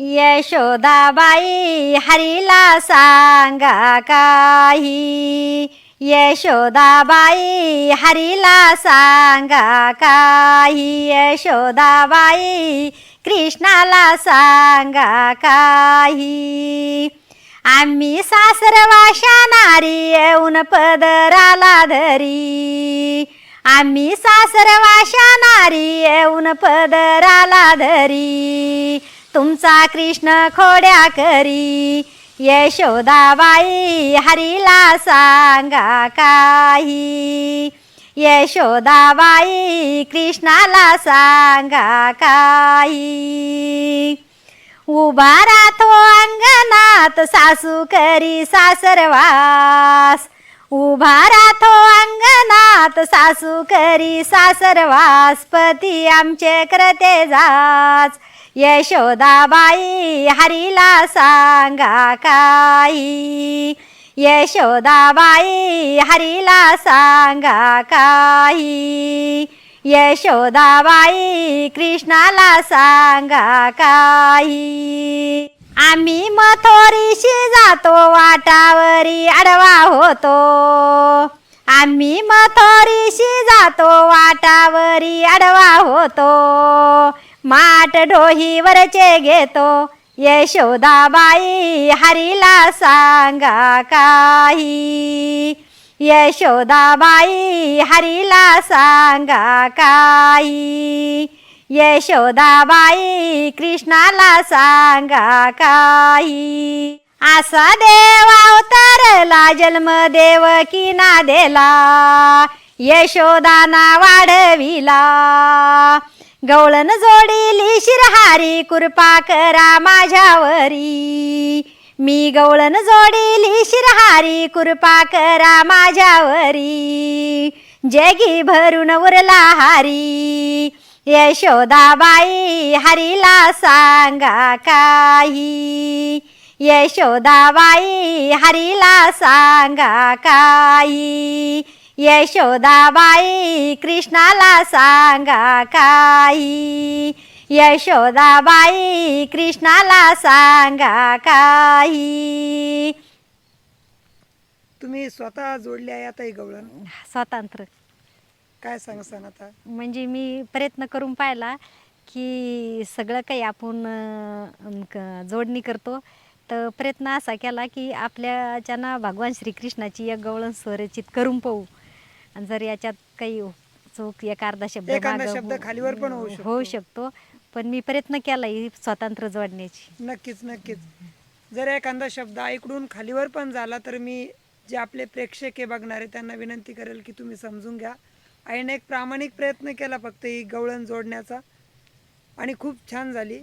यशोदाबाई हरीला सांगा काही. यशोदाबाई हरीला सांगा काही. यशोदाबाई कृष्णाला सांगा काही. आम्ही सासरवाशा नारी येऊन पदराला धरी. आम्ही सासरवाशा नारी येऊन पदराला धरी. तुमचा कृष्ण खोड्या करी. यशोदाबाई हरीला सांगा काही. यशोदाबाई कृष्णाला सांगा काही. उभा राहतो अंगणात सासू करी सासरवास उभा राहतो अंगणात सासू करी सासरवास पती आमचे करते जाच. यशोदाबाई हरीला सांगा काही. यशोदाबाई हरीला सांगा काही. यशोदाबाई कृष्णाला सांगा काही. आम्ही मथोरीशी जातो वाटावरी आडवा होतो. आम्ही मथोरीशी जातो वाटावरी आडवा होतो. माट ढोहीवरचे घेतो. यशोदाबाई हरीला सांगा काही. यशोदाबाई हरीला सांगा काही. यशोदाबाई कृष्णाला सांगा काही. असा देव अवतारला जन्म देवकीना देला यशोदाना वाढविला. गवळण जोडीली शिरहारी कृपा करा माझ्यावरी मी गवळण जोडीली शिरहारी कृपा करा माझ्यावरी जगी भरून उरला हारी. यशोदाबाई हरीला सांगा काही. यशोदाबाई हरीला सांगा काही. यशोदाबाई कृष्णाला सांगा काही. यशोदाबाई कृष्णाला सांगा काही. तुम्ही स्वतः जोडले आहे आता गवळण? स्वतंत्र काय सांगसान आता? म्हणजे मी प्रयत्न करून पाहिला की सगळं काही आपण अं, क- जोडणी करतो. तर प्रयत्न असा केला की आपल्याच्यानं भगवान श्रीकृष्णाची एक गवळण स्वरचित करून पाहू. आणि जर याच्यात काही चूक एक अर्धा शब्द एखादा मागं शब्द हो- खालीवर पण होऊ शकतो. होऊ शकतो. पण मी प्रयत्न केला ही स्वतंत्र जोडण्याची. नक्कीच नक्कीच. जर एखादा शब्द ऐकडून खालीवर पण झाला तर मी जे आपले प्रेक्षक आहे बघणारे त्यांना विनंती करेल की तुम्ही समजून घ्या. आईने एक प्रामाणिक प्रयत्न केला फक्त ही गवळण जोडण्याचा. आणि खूप छान झाली.